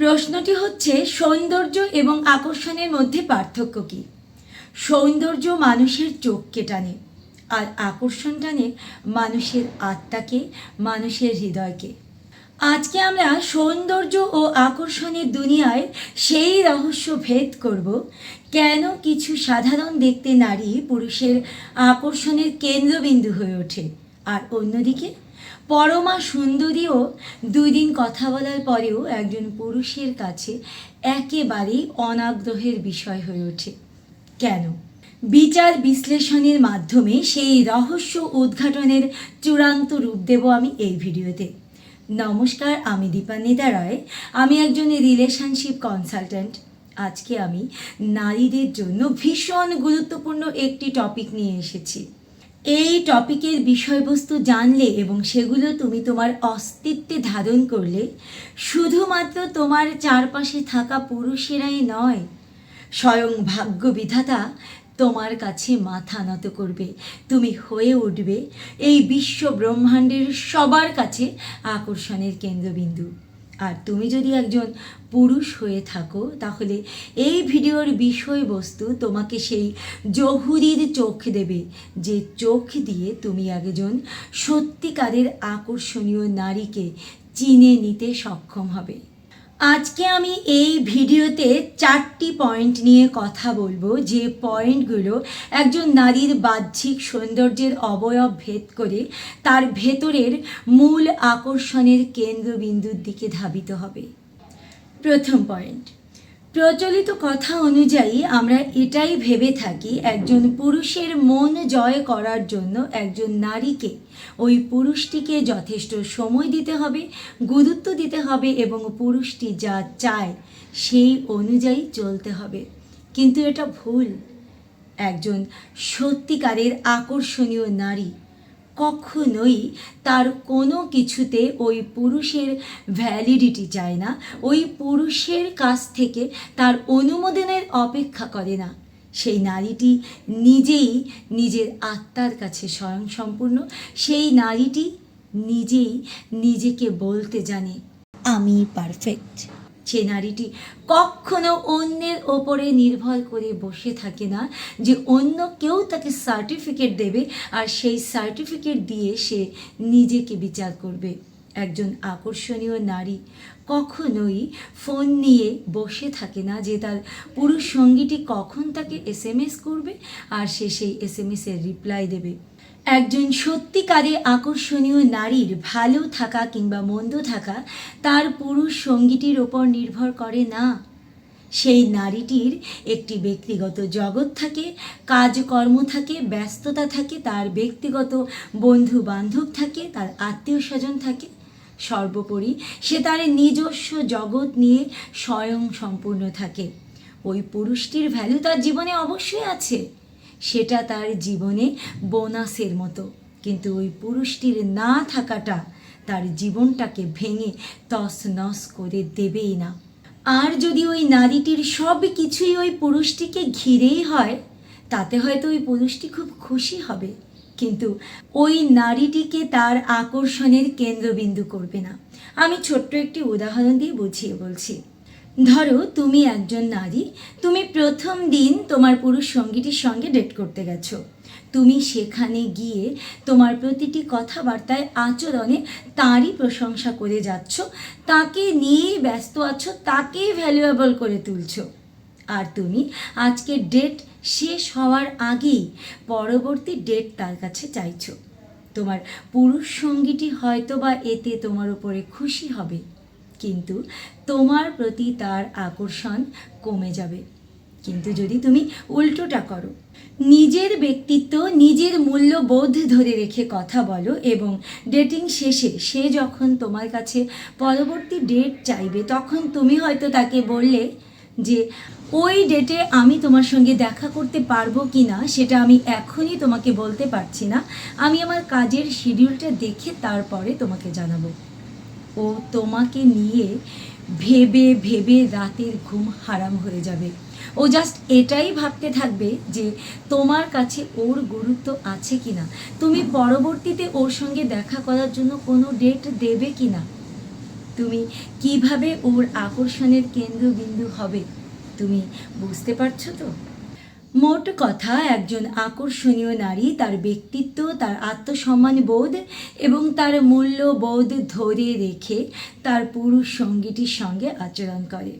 প্রশ্নটি হচ্ছে, সৌন্দর্য এবং আকর্ষণের মধ্যে পার্থক্য কী? সৌন্দর্য মানুষের চোখকে টানে, আর আকর্ষণ টানে মানুষের আত্মাকে, মানুষের হৃদয়কে। আজকে আমরা সৌন্দর্য ও আকর্ষণের দুনিয়ায় সেই রহস্য ভেদ করব, কেন কিছু সাধারণ দেখতে নারী পুরুষের আকর্ষণের কেন্দ্রবিন্দু হয়ে ওঠে। আর অন্যদিকে পরমা সুন্দরীও দুই দিন কথা বলার পরেও একজন পুরুষের কাছে একেবারেই অনাগ্রহের বিষয় হয়ে ওঠে। কেন? বিচার বিশ্লেষণের মাধ্যমে সেই রহস্য উদ্ঘাটনের চূড়ান্ত রূপ দেব আমি এই ভিডিওতে। নমস্কার, আমি দীপান্বিতা রায়। আমি একজন রিলেশনশিপ কনসালট্যান্ট আজকে আমি নারীদের জন্য ভীষণ গুরুত্বপূর্ণ একটি টপিক নিয়ে এসেছি। এই টপিকের বিষয়বস্তু জানলে এবং সেগুলো তুমি তোমার অস্তিত্বে ধারণ করলে, শুধুমাত্র তোমার চারপাশে থাকা পুরুষেরাই নয়, স্বয়ং ভাগ্য বিধাতা তোমার কাছে মাথা নত করবে, তুমি হয়ে উঠবে। এই বিশ্ব ব্রহ্মাণ্ডের সবার কাছে আকর্ষণের কেন্দ্রবিন্দু। আর তুমি যদি একজন পুরুষ হয়ে থাকো, তাহলে এই ভিডিওর বিষয়বস্তু তোমাকে সেই জহুরির চোখ দেবে, যে চোখ দিয়ে তুমি একজন সত্যিকারের আকর্ষণীয় নারীকে চিনে নিতে সক্ষম হবে। আজকে আমি এই ভিডিওতে চারটি পয়েন্ট নিয়ে কথা বলব। যে পয়েন্টগুলো একজন নারীর বাহ্যিক সৌন্দর্যের অবয়ব ভেদ করে তার ভেতরের মূল আকর্ষণের কেন্দ্রবিন্দুর দিকে ধাবিত হবে। প্রথম পয়েন্ট প্রচলিত কথা অনুযায়ী আমরা এটাই ভেবে থাকি, একজন পুরুষের মন জয় করার জন্য একজন নারীকে ওই পুরুষটিকে যথেষ্ট সময় দিতে হবে, গুরুত্ব দিতে হবে এবং পুরুষটি যা চায় সেই অনুযায়ী চলতে হবে। কিন্তু এটা ভুল। একজন সত্যিকারের আকর্ষণীয় নারী কখনোই তার কোনো কিছুতে ওই পুরুষের ভ্যালিডিটি চায় না। ওই পুরুষের কাছ থেকে তার অনুমোদনের অপেক্ষা করে না। সেই নারীটি নিজেই নিজের আত্মার কাছে স্বয়ংসম্পূর্ণ। সেই নারীটি নিজেই নিজেকে বলতে জানে, আমি পারফেক্ট সে নারীটি। কখনো অন্যের ওপরে নির্ভর করে বসে থাকে না যে অন্য কেউ তাকে সার্টিফিকেট দেবে আর সেই সার্টিফিকেট দিয়ে সে নিজেকে বিচার করবে। একজন আকর্ষণীয় নারী কখনোই ফোন নিয়ে বসে থাকে না যে তার পুরুষ সঙ্গীটি কখন তাকে এস করবে আর সে সেই এস এসের রিপ্লাই দেবে। একজন সত্যিকারে আকর্ষণীয় নারীর ভালো থাকা কিংবা মন্দ থাকা তার পুরুষ সঙ্গীটির ওপর নির্ভর করে না। সেই নারীটির একটি ব্যক্তিগত জগৎ থাকে, কাজকর্ম থাকে, ব্যস্ততা থাকে, তার ব্যক্তিগত বন্ধু বান্ধব থাকে, তার আত্মীয় স্বজন থাকে। সর্বোপরি সে তার নিজস্ব জগৎ নিয়ে স্বয়ং সম্পূর্ণ থাকে। ওই পুরুষটির ভ্যালু তার জীবনে অবশ্যই আছে। সেটা তার জীবনে বোনাসের মতো। কিন্তু ওই পুরুষটির না থাকাটা তার জীবনটাকে ভেঙে তস নস করে দেবেই না। আর যদি ওই নারীটির সব কিছুই ওই পুরুষটিকে ঘিরেই হয়, তাতে হয়তো ওই পুরুষটি খুব খুশি হবে। কিন্তু ওই নারীটিকে তার আকর্ষণের কেন্দ্রবিন্দু করবে না। আমি ছোট্ট একটি উদাহরণ দিয়ে বুঝিয়ে বলছি। ধরো, তুমি একজন নারী, তুমি প্রথম দিন তোমার পুরুষ সঙ্গীটির সঙ্গে ডেট করতে গেছো। তুমি সেখানে গিয়ে তোমার প্রতিটি কথাবার্তায় আচরণে তারই প্রশংসা করে যাচ্ছ, তাকে নিয়েই ব্যস্ত আছো, তাকেই ভ্যালুয়েবল করে তুলছো। আর তুমি আজকে ডেট শেষ হওয়ার আগেই পরবর্তী ডেট তার কাছে চাইছো। তোমার পুরুষ সঙ্গীটি হয়তো বা এতে তোমার উপরে খুশি হবে। কিন্তু তোমার প্রতি তার আকর্ষণ কমে যাবে। কিন্তু যদি তুমি উল্টোটা করো, নিজের ব্যক্তিত্ব, নিজের মূল্যবোধ ধরে রেখে কথা বলো এবং ডেটিং শেষে সে যখন তোমার কাছে পরবর্তী ডেট চাইবে, তখন তুমি হয়তো তাকে বললে যে, ওই ডেটে আমি তোমার সঙ্গে দেখা করতে পারব কি না সেটা আমি এখনই তোমাকে বলতে পারছি না। আমি আমার কাজের শিডিউলটা দেখে তারপরে তোমাকে জানাব। ও তোমাকে নিয়ে ভেবে ভেবে রাতের ঘুম হারাম হয়ে যাবে। ও জাস্ট এটাই ভাবতে থাকবে যে তোমার কাছে ওর গুরুত্ব আছে কি না তুমি পরবর্তীতে ওর সঙ্গে দেখা করার জন্য কোনো ডেট দেবে কি না তুমি কীভাবে ওর আকর্ষণের কেন্দ্রবিন্দু হবে? তুমি বুঝতে পারছ তো? মোট কথা, একজন আকর্ষণীয় নারী তার ব্যক্তিত্ব, তার আত্মসম্মান বোধ এবং তার মূল্যবোধ ধরে রেখে তার পুরুষ সঙ্গীটির সঙ্গে আচরণ করে।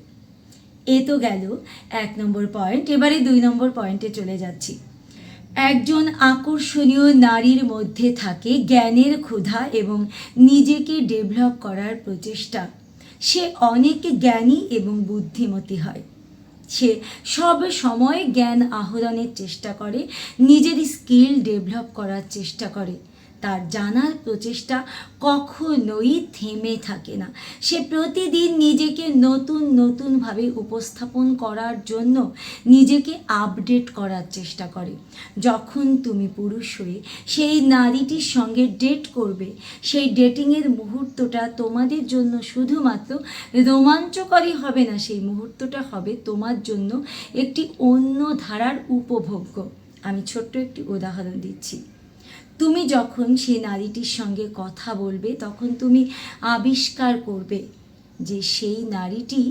এ তো গেল এক নম্বর পয়েন্ট। এবারে দুই নম্বর পয়েন্টে চলে যাচ্ছি। একজন আকর্ষণীয় নারীর মধ্যে থাকে জ্ঞানের ক্ষুধা এবং নিজেকে ডেভেলপ করার প্রচেষ্টা। সে অনেক জ্ঞানী এবং বুদ্ধিমতী হয়। সে সব সময় জ্ঞান আহরণের চেষ্টা করে নিজের স্কিল ডেভেলপ করার চেষ্টা করে। তার জানার প্রচেষ্টা কখনোই থেমে থাকে না। সে প্রতিদিন নিজেকে নতুন, নতুনভাবে উপস্থাপন করার জন্য নিজেকে আপডেট করার চেষ্টা করে। যখন তুমি পুরুষ হয়ে সেই নারীটির সঙ্গে ডেট করবে, সেই ডেটিংয়ের মুহূর্তটা তোমাদের জন্য শুধুমাত্র রোমাঞ্চকরই হবে না, সেই মুহূর্তটা হবে তোমার জন্য একটি অন্য ধারার উপভোগ্য। আমি ছোট্ট একটি উদাহরণ দিচ্ছি। তুমি যখন সেই নারীটির সঙ্গে কথা বলবে, তখন তুমি আবিষ্কার করবে যে সেই নারীটি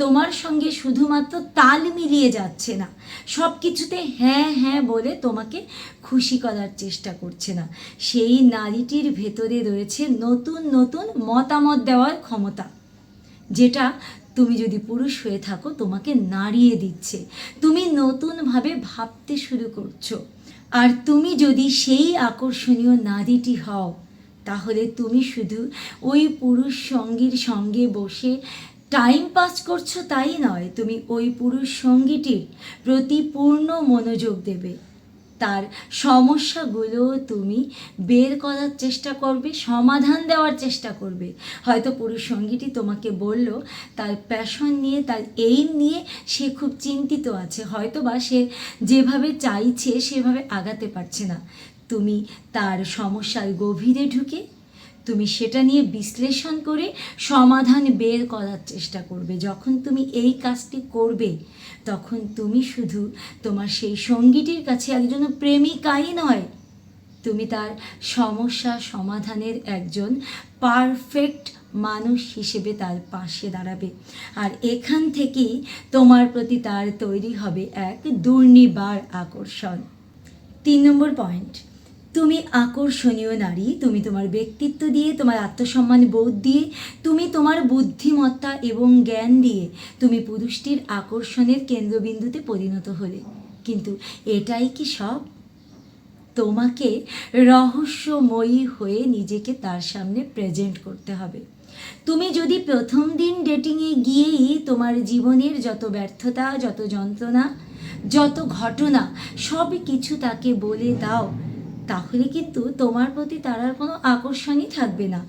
তোমার সঙ্গে শুধুমাত্র তাল মিলিয়ে যাচ্ছে না। সব কিছুতে হ্যাঁ হ্যাঁ বলে তোমাকে খুশি করার চেষ্টা করছে না। সেই নারীটির ভেতরে রয়েছে নতুন নতুন মতামত দেওয়ার ক্ষমতা, যেটা তুমি যদি পুরুষ হয়ে থাকো, তোমাকে নাড়িয়ে দিচ্ছে। তুমি নতুনভাবে ভাবতে শুরু করছ। আর তুমি যদি সেই আকর্ষণীয় নারীটি হও, তাহলে তুমি শুধু ওই পুরুষ সঙ্গীর সঙ্গে বসে টাইম পাস করছ তাই নয়, তুমি ওই পুরুষ সঙ্গীটির প্রতি পূর্ণ মনোযোগ দেবে। তার সমস্যাগুলো তুমি বের করার চেষ্টা করবে, সমাধান দেওয়ার চেষ্টা করবে। হয়তো পুরুষ সঙ্গীটি তোমাকে বলল, তার প্যাশন নিয়ে, তার এইম নিয়ে সে খুব চিন্তিত আছে হয়তো বা সে যেভাবে চাইছে সেভাবে আগাতে পারছে না। তুমি তার সমস্যার গভীরে ঢুকে, তুমি সেটা নিয়ে বিশ্লেষণ করে সমাধান বের করার চেষ্টা করবে। যখন তুমি এই কাজটি করবে তখন তুমি শুধু তোমার সেই সঙ্গীটির কাছে একজন প্রেমিকাই নয়, তুমি তার সমস্যা সমাধানের একজন পারফেক্ট মানুষ হিসেবে তার পাশে দাঁড়াবে। আর এখান থেকেই তোমার প্রতি তার তৈরি হবে এক দুর্নিবার আকর্ষণ। তিন নম্বর পয়েন্ট তুমি আকর্ষণীয় নারী, তুমি তোমার ব্যক্তিত্ব দিয়ে, তোমার আত্মসম্মান বোধ দিয়ে, তুমি তোমার বুদ্ধিমত্তা এবং জ্ঞান দিয়ে তুমি পুরুষটির আকর্ষণের কেন্দ্রবিন্দুতে পরিণত হলে। কিন্তু এটাই কি সব? তোমাকে রহস্যময়ী হয়ে নিজেকে তার সামনে প্রেজেন্ট করতে হবে। তুমি যদি প্রথম দিন ডেটিংয়ে গিয়েই তোমার জীবনের যত ব্যর্থতা, যত যন্ত্রণা, যত ঘটনা সব কিছু তাকে বলে দাও তাহলে কিন্তু তোমার প্রতি তার আর কোনো আকর্ষণই থাকবে না।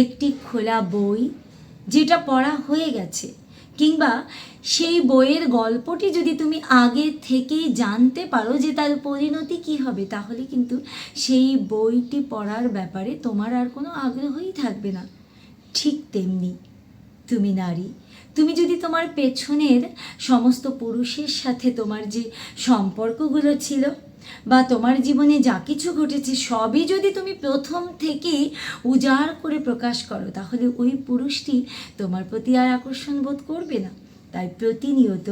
একটি খোলা বই যেটা পড়া হয়ে গেছে, কিংবা সেই বইয়ের গল্পটি যদি তুমি আগে থেকেই জানতে পারো যে তার পরিণতি কী হবে, তাহলে কিন্তু সেই বইটি পড়ার ব্যাপারে তোমার আর কোনো আগ্রহই থাকবে না। ঠিক তেমনি তুমি নারী, তুমি যদি তোমার পেছনের সমস্ত পুরুষের সাথে তোমার যে সম্পর্কগুলো ছিল বা তোমার জীবনে যা কিছু ঘটেছে সবই যদি তুমি প্রথম থেকেই উজাড় করে প্রকাশ করো, তাহলে ওই পুরুষটি তোমার প্রতি আর আকর্ষণ বোধ করবে না। তাই প্রতিনিয়ত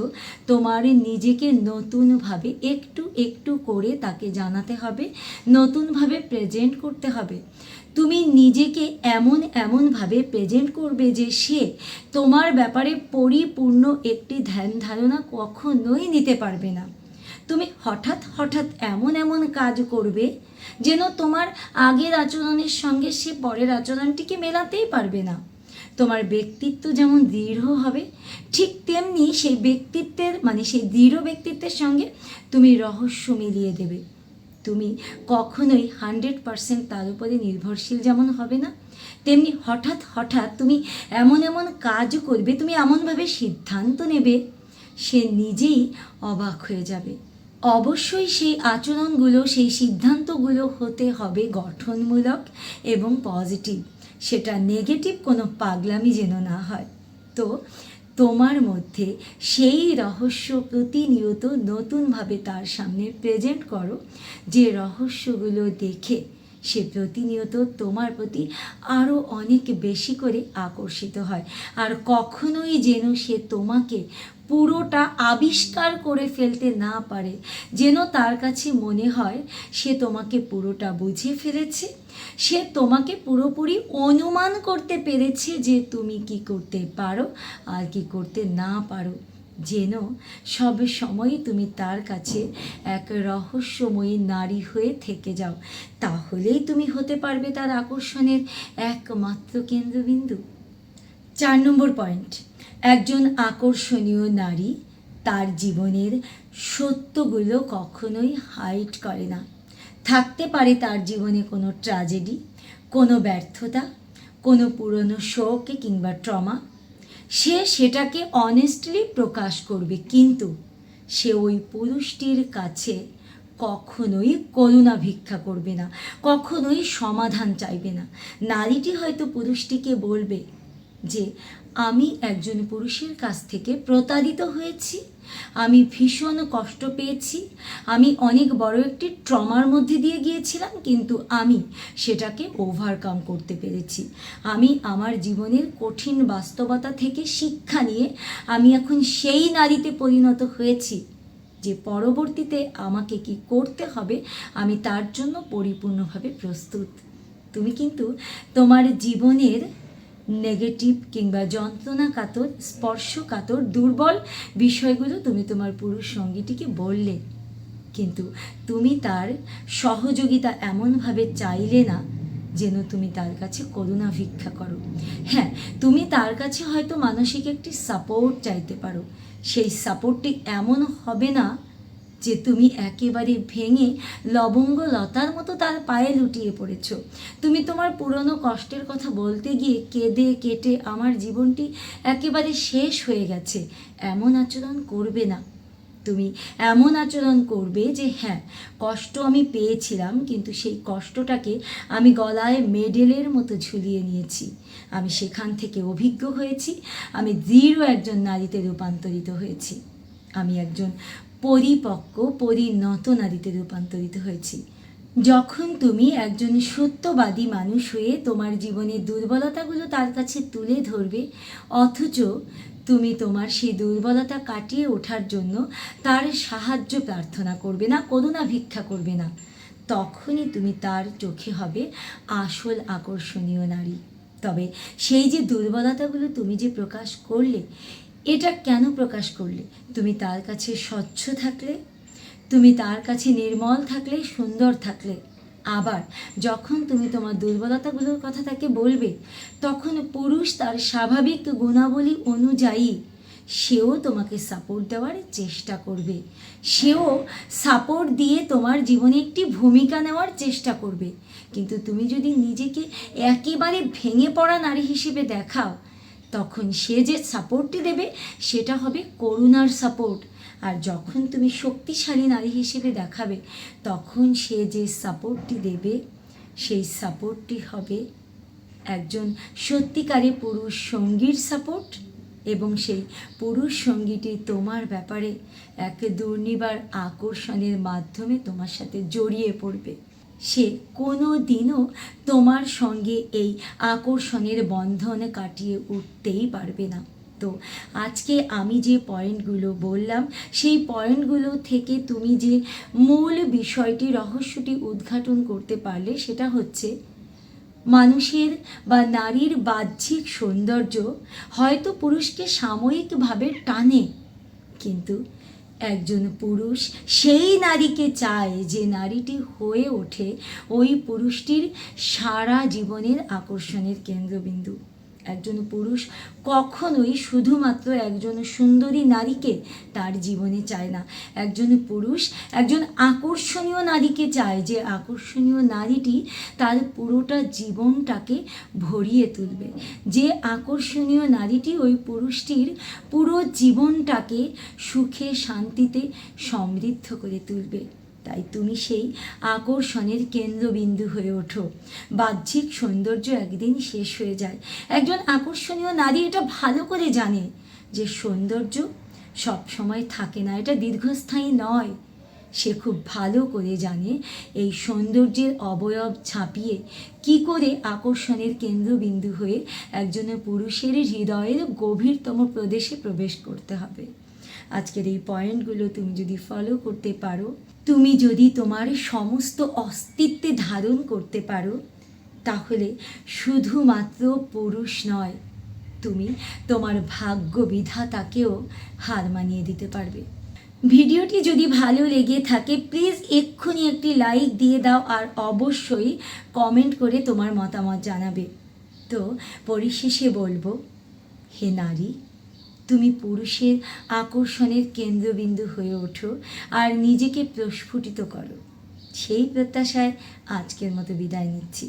তোমার নিজেকে নতুনভাবে একটু একটু করে তাকে জানাতে হবে, নতুনভাবে প্রেজেন্ট করতে হবে। তুমি নিজেকে এমন এমনভাবে প্রেজেন্ট করবে যে সে তোমার ব্যাপারে পরিপূর্ণ একটি ধ্যান ধারণা কখনোই নিতে পারবে না। তুমি হঠাৎ হঠাৎ এমন এমন কাজ করবে যেন তোমার আগের আচরণের সঙ্গে সে পরের আচরণটিকে মেলাতেই পারবে না। তোমার ব্যক্তিত্ব যেমন দৃঢ় হবে, ঠিক তেমনি সেই ব্যক্তিত্বের মানে সেই দৃঢ় ব্যক্তিত্বের সঙ্গে তুমি রহস্য মিলিয়ে দেবে। তুমি কখনোই হান্ড্রেড পারসেন্ট তার উপরে নির্ভরশীল যেমন হবে না, তেমনি হঠাৎ হঠাৎ তুমি এমন এমন কাজ করবে, তুমি এমনভাবে সিদ্ধান্ত নেবে, সে নিজেই অবাক হয়ে যাবে। অবশ্যই সেই আচরণগুলো, সেই সিদ্ধান্তগুলো হতে হবে গঠনমূলক এবং পজিটিভ। সেটা নেগেটিভ কোনো পাগলামি যেন না হয়। তো তোমার মধ্যে সেই রহস্য প্রতিনিয়ত নতুনভাবে তার সামনে প্রেজেন্ট করো। যে রহস্যগুলো দেখে সে প্রতিনিয়ত তোমার প্রতি আরও অনেক বেশি করে আকর্ষিত হয়। আর কখনোই যেন সে তোমাকে পুরোটা আবিষ্কার করে ফেলতে না পারে। যেন তার কাছে মনে হয়, সে তোমাকে পুরোটা বুঝে ফেলেছে। সে তোমাকে পুরোপুরি অনুমান করতে পেরেছে যে তুমি কি করতে পারো আর কি করতে না পারো। যেন সব সময় তুমি তার কাছে এক রহস্যময়ী নারী হয়ে থেকে যাও। তাহলেই তুমি হতে পারবে তার আকর্ষণের একমাত্র কেন্দ্রবিন্দু। চার নম্বর পয়েন্ট একজন আকর্ষণীয় নারী তার জীবনের সত্যগুলো কখনোই হাইট করে না। থাকতে পারে তার জীবনে কোনো ট্র্যাজেডি কোনো ব্যর্থতা, কোনো পুরনো শোক কিংবা ট্রমা সে সেটাকে অনেস্টলি প্রকাশ করবে, কিন্তু সে ওই পুরুষটির কাছে কখনোই করুণা ভিক্ষা করবে না, কখনোই সমাধান চাইবে না। নারীটি হয়তো পুরুষটিকে বলবে যে আমি একজন পুরুষের কাছ থেকে প্রতারিত হয়েছি, আমি ভীষণ কষ্ট পেয়েছি, আমি অনেক বড় একটি ট্রমার মধ্যে দিয়ে গিয়েছিলাম, কিন্তু আমি সেটাকে ওভারকাম করতে পেরেছি। আমি আমার জীবনের কঠিন বাস্তবতা থেকে শিক্ষা নিয়ে আমি এখন সেই নারীতে পরিণত হয়েছি, যে পরবর্তীতে আমাকে কি করতে হবে, আমি তার জন্য পরিপূর্ণভাবে প্রস্তুত। তুমি কিন্তু তোমার জীবনের নেগেটিভ কিংবা যন্ত্রণা কাতর স্পর্শ কাতর দুর্বল বিষয়গুলো তুমি তোমার পুরুষ সঙ্গীটিকে বললে। কিন্তু তুমি তার সহযোগিতা এমনভাবে চাইলে না যেন তুমি তার কাছে করুণা ভিক্ষা করো। হ্যাঁ তুমি তার কাছে হয়তো মানসিক একটি সাপোর্ট চাইতে পারো। সেই সাপোর্টটি এমন হবে না যে তুমি একেবারে ভেঙে লবঙ্গ লতার মতো তার পায়ে লুটিয়ে পড়েছ। তুমি তোমার পুরনো কষ্টের কথা বলতে গিয়ে কেঁদে কেটে আমার জীবনটি একেবারে শেষ হয়ে গেছে। এমন আচরণ করবে না। তুমি এমন আচরণ করবে যে হ্যাঁ কষ্ট আমি পেয়েছিলাম, কিন্তু সেই কষ্টটাকে আমি গলায় মেডেলের মতো ঝুলিয়ে নিয়েছি। আমি সেখান থেকে অভিজ্ঞ হয়েছি। আমি দৃঢ় একজন নারীতে রূপান্তরিত হয়েছি। আমি একজন পরিপক্ক, পরিণত নারীতে রূপান্তরিত হয়েছি। যখন তুমি একজন সত্যবাদী মানুষ হয়ে তোমার জীবনের দুর্বলতাগুলো তার কাছে তুলে ধরবে, অথচ তুমি তোমার সেই দুর্বলতা কাটিয়ে ওঠার জন্য তার সাহায্য প্রার্থনা করবে না, করুণা ভিক্ষা করবে না, তখনই তুমি তার চোখে হবে আসল আকর্ষণীয় নারী। তবে সেই যে দুর্বলতাগুলো তুমি যে প্রকাশ করলে এটা কেন প্রকাশ করলে? তুমি তার কাছে স্বচ্ছ থাকলে? তুমি তার কাছে নির্মল থাকলে, সুন্দর থাকলে? আবার যখন তুমি তোমার দুর্বলতাগুলোর কথা তাকে বলবে, তখন পুরুষ তার স্বাভাবিক গুণাবলী অনুযায়ী সেও তোমাকে সাপোর্ট দেওয়ার চেষ্টা করবে। সেও সাপোর্ট দিয়ে তোমার জীবনে একটি ভূমিকা নেওয়ার চেষ্টা করবে। কিন্তু তুমি যদি নিজেকে একেবারে ভেঙে পড়া নারী হিসেবে দেখাও তখন সে যে সাপোর্টটি দেবে, সেটা হবে করুণার সাপোর্ট আর যখন তুমি শক্তিশালী নারী হিসেবে দেখাবে, তখন সে যে সাপোর্টটি দেবে, সেই সাপোর্টটি হবে একজন সত্যিকারে পুরুষ সঙ্গীর সাপোর্ট এবং সেই পুরুষ সঙ্গীটি তোমার ব্যাপারে এক দুর্নিবার আকর্ষণের মাধ্যমে তোমার সাথে জড়িয়ে পড়বে। সে কোনো দিনও তোমার সঙ্গে এই আকর্ষণের বন্ধন কাটিয়ে উঠতেই পারবে না। তো আজকে আমি যে পয়েন্টগুলো বললাম, সেই পয়েন্টগুলো থেকে তুমি যে মূল বিষয়টি, রহস্যটি উদ্ঘাটন করতে পারলে, সেটা হচ্ছে মানুষের বা নারীর বাহ্যিক সৌন্দর্য হয়তো পুরুষকে সাময়িকভাবে টানে, কিন্তু একজন পুরুষ, সেই নারীকে চায় যে নারীটি হয়ে ওঠে ওই পুরুষটির সারা জীবনের আকর্ষণের কেন্দ্রবিন্দু। একজন পুরুষ কখনোই শুধুমাত্র একজন সুন্দরী নারীকে তার জীবনে চায় না। একজন পুরুষ একজন আকর্ষণীয় নারীকে চায় যে আকর্ষণীয় নারীটি তার পুরোটা জীবনটাকে ভরিয়ে তুলবে। যে আকর্ষণীয় নারীটি ওই পুরুষটির পুরো জীবনটাকে সুখে, শান্তিতে, সমৃদ্ধ করে তুলবে। তাই তুমি সেই আকর্ষণের কেন্দ্রবিন্দু হয়ে ওঠো। বাহ্যিক সৌন্দর্য একদিন শেষ হয়ে যায়। একজন আকর্ষণীয় নারী এটা ভালো করে জানে যে সৌন্দর্য সব সময় থাকে না, এটা দীর্ঘস্থায়ী নয়। সে খুব ভালো করে জানে এই সৌন্দর্যের অবয়ব ছাপিয়ে কি করে আকর্ষণের কেন্দ্রবিন্দু হয়ে একজনের পুরুষের হৃদয়ের গভীরতম প্রদেশে প্রবেশ করতে হবে। আজকের এই পয়েন্টগুলো তুমি যদি ফলো করতে পারো তুমি যদি তোমার সমস্ত অস্তিত্বে ধারণ করতে পারো, তাহলে শুধুমাত্র পুরুষ নয়, তুমি তোমার ভাগ্য বিধাতাকেও হার মানিয়ে দিতে পারবে। ভিডিওটি যদি ভালো লেগে থাকে, প্লিজ এক্ষুনি একটি লাইক দিয়ে দাও আর অবশ্যই কমেন্ট করে তোমার মতামত জানাবে। তো পরিশেষে বলব, হে নারী তুমি পুরুষের আকর্ষণের কেন্দ্রবিন্দু হয়ে ওঠো আর নিজেকে প্রস্ফুটিত করো। সেই প্রত্যাশায় আজকের মতো বিদায় নিচ্ছি।